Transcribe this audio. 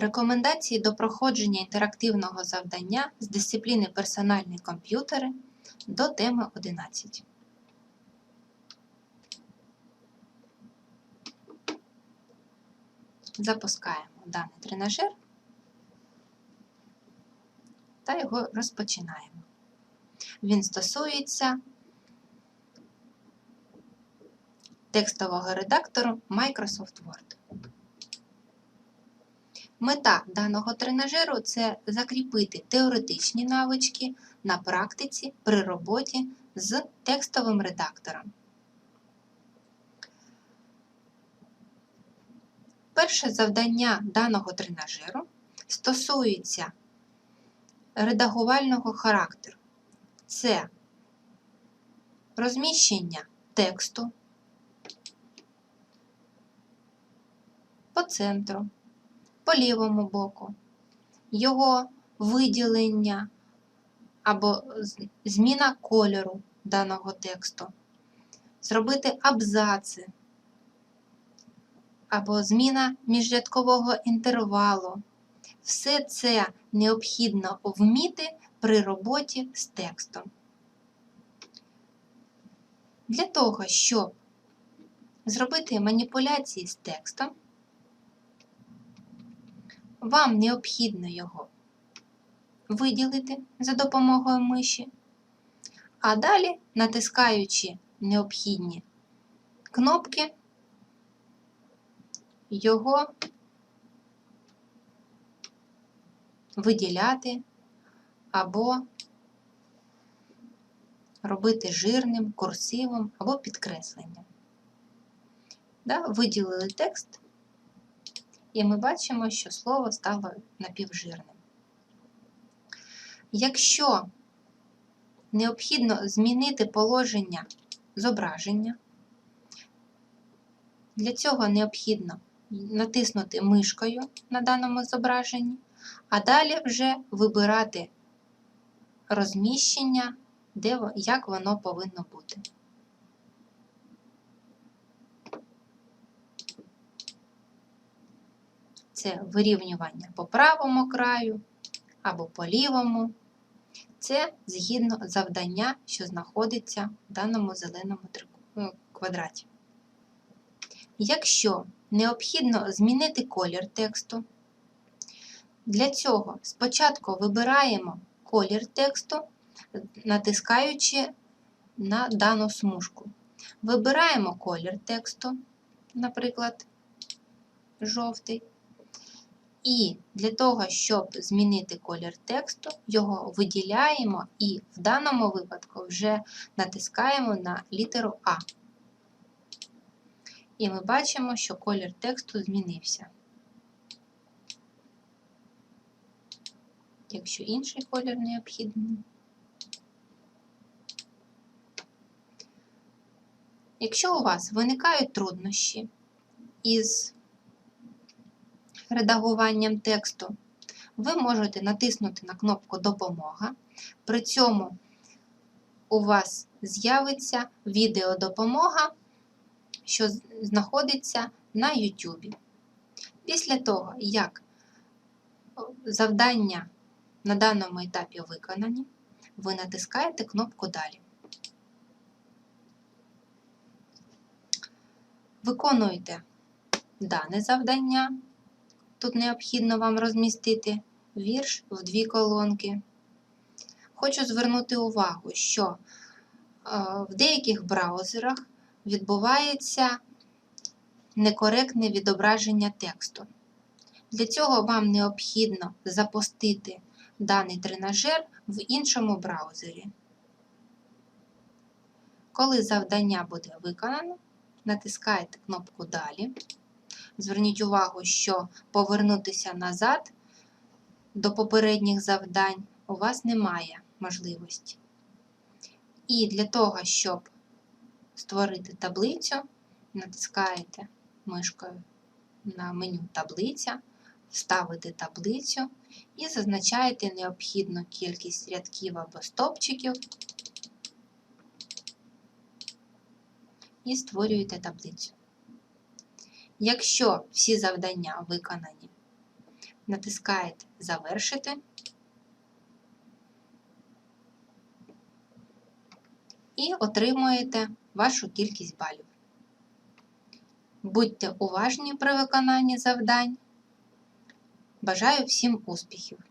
Рекомендації до проходження інтерактивного завдання з дисципліни персональні комп'ютери до теми 11. Запускаємо даний тренажер та його розпочинаємо. Він стосується текстового редактору Microsoft Word. Мета даного тренажеру це закріпити теоретичні навички на практиці при роботі з текстовим редактором. Перше завдання даного тренажеру стосується редагувального характеру. Це розміщення тексту по центру, по лівому боку, його виділення або зміна кольору даного тексту, зробити абзаци або зміна міжрядкового інтервалу. Все це необхідно вміти при роботі з текстом. Для того, щоб зробити маніпуляції з текстом, вам необхідно його виділити за допомогою миші, а далі, натискаючи необхідні кнопки, його виділяти або робити жирним, курсивом або підкресленням. Да, виділили текст, і ми бачимо, що слово стало напівжирним. Якщо необхідно змінити положення зображення, для цього необхідно натиснути мишкою на даному зображенні, а далі вже вибирати розміщення, як воно повинно бути. Це вирівнювання по правому краю або по лівому. Це згідно завдання, що знаходиться в даному зеленому е, квадраті. Якщо необхідно змінити колір тексту, для цього спочатку вибираємо колір тексту, натискаючи на дану смужку. Вибираємо колір тексту, наприклад, жовтий. І для того, щоб змінити колір тексту, його виділяємо і в даному випадку вже натискаємо на літеру А. І ми бачимо, що колір тексту змінився. Якщо інший колір необхідний. Якщо у вас виникають труднощі із редагуванням тексту, ви можете натиснути на кнопку Допомога. При цьому у вас з'явиться відеодопомога, що знаходиться на YouTube. Після того, як завдання на даному етапі виконані, ви натискаєте кнопку Далі. Виконуєте дане завдання. Тут необхідно вам розмістити вірш в дві колонки. Хочу звернути увагу, що е, в деяких браузерах відбувається некоректне відображення тексту. Для цього вам необхідно запустити даний тренажер в іншому браузері. Коли завдання буде виконано, натискаєте кнопку Далі. Зверніть увагу, що повернутися назад до попередніх завдань у вас немає можливості. І для того, щоб створити таблицю, натискаєте мишкою на меню Таблиця, вставите таблицю і зазначаєте необхідну кількість рядків або стовпчиків і створюєте таблицю. Якщо всі завдання виконані, натискаєте Завершити. І отримуєте вашу кількість балів. Будьте уважні при виконанні завдань. Бажаю всім успіхів!